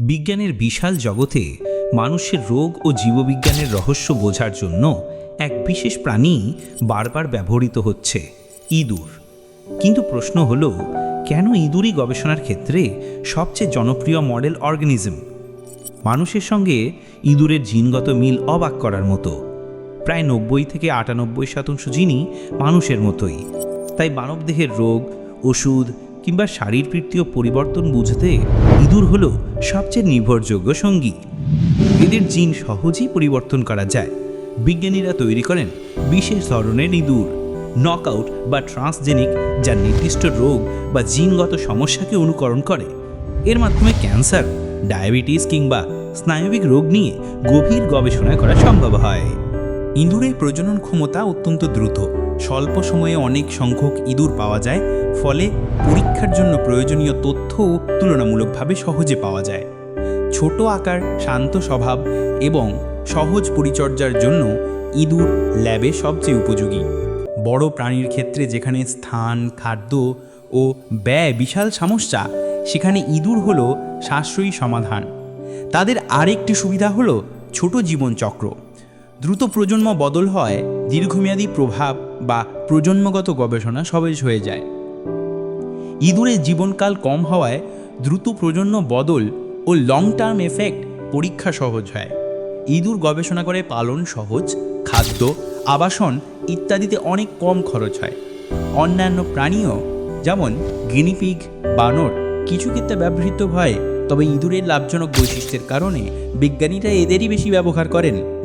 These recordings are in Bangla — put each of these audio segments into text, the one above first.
বিজ্ঞানের বিশাল জগতে মানুষের রোগ ও জীববিজ্ঞানের রহস্য বোঝার জন্য এক বিশেষ প্রাণী বারবার ব্যবহৃত হচ্ছে, ইঁদুর। কিন্তু প্রশ্ন হল, কেন ইঁদুরই গবেষণার ক্ষেত্রে সবচেয়ে জনপ্রিয় মডেল অর্গানিজম? মানুষের সঙ্গে ইঁদুরের জিনগত মিল অবাক করার মতো। প্রায় নব্বই থেকে আটানব্বই শতাংশ জিনই মানুষের মতোই। তাই মানবদেহের রোগ, ওষুধ কিংবা শারীরবৃত্তীয় পরিবর্তন বুঝতে ইঁদুর হল সবচেয়ে নির্ভরযোগ্য সঙ্গী। এদের জিন সহজেই পরিবর্তন করা যায়। বিজ্ঞানীরা তৈরি করেন বিশেষ ধরনের ইঁদুর, নকআউট বা ট্রান্সজেনিক, যা নির্দিষ্ট রোগ বা জিনগত সমস্যাকে অনুকরণ করে। এর মাধ্যমে ক্যান্সার, ডায়াবেটিস কিংবা স্নায়বিক রোগ নিয়ে গভীর গবেষণা করা সম্ভব হয়। ইঁদুরের প্রজনন ক্ষমতা অত্যন্ত দ্রুত। স্বল্প সময়ে অনেক সংখ্যক ইঁদুর পাওয়া যায়, ফলে পরীক্ষার জন্য প্রয়োজনীয় তথ্যও তুলনামূলকভাবে সহজে পাওয়া যায়। ছোট আকার, শান্ত স্বভাব এবং সহজ পরিচর্যার জন্য ইঁদুর ল্যাবে সবচেয়ে উপযোগী। বড় প্রাণীর ক্ষেত্রে যেখানে স্থান, খাদ্য ও ব্যয় বিশাল সমস্যা, সেখানে ইঁদুর হলো সাশ্রয়ী সমাধান। তাদের আরেকটি সুবিধা হলো ছোট জীবনচক্র। দ্রুত প্রজন্ম বদল হয়, দীর্ঘমেয়াদী প্রভাব বা প্রজন্মগত গবেষণা সবেজ হয়ে যায়। ইঁদুরের জীবনকাল কম হওয়ায় দ্রুত প্রজন্ম বদল ও লং টার্ম এফেক্ট পরীক্ষা সহজ হয়। ইঁদুর গবেষণা করে পালন সহজ, খাদ্য, আবাসন ইত্যাদিতে অনেক কম খরচ হয়। অন্যান্য প্রাণীও, যেমন গিনিপিগ বানর, কিছু ক্ষেত্রে ব্যবহৃত হয়, তবে ইঁদুরের লাভজনক বৈশিষ্ট্যের কারণে বিজ্ঞানীরা এদেরই বেশি ব্যবহার করেন।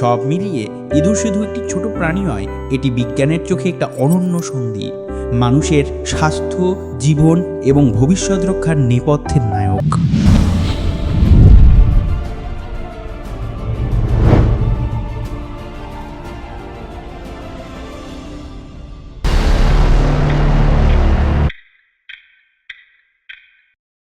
সব মিলিয়ে ইঁদুর শুধু একটি ছোট প্রাণী নয়, এটি বিজ্ঞানের চোখে একটা অনন্য সন্ধি। মানুষের স্বাস্থ্য, জীবন এবং ভবিষ্যৎ রক্ষার নেপথ্যের নায়ক।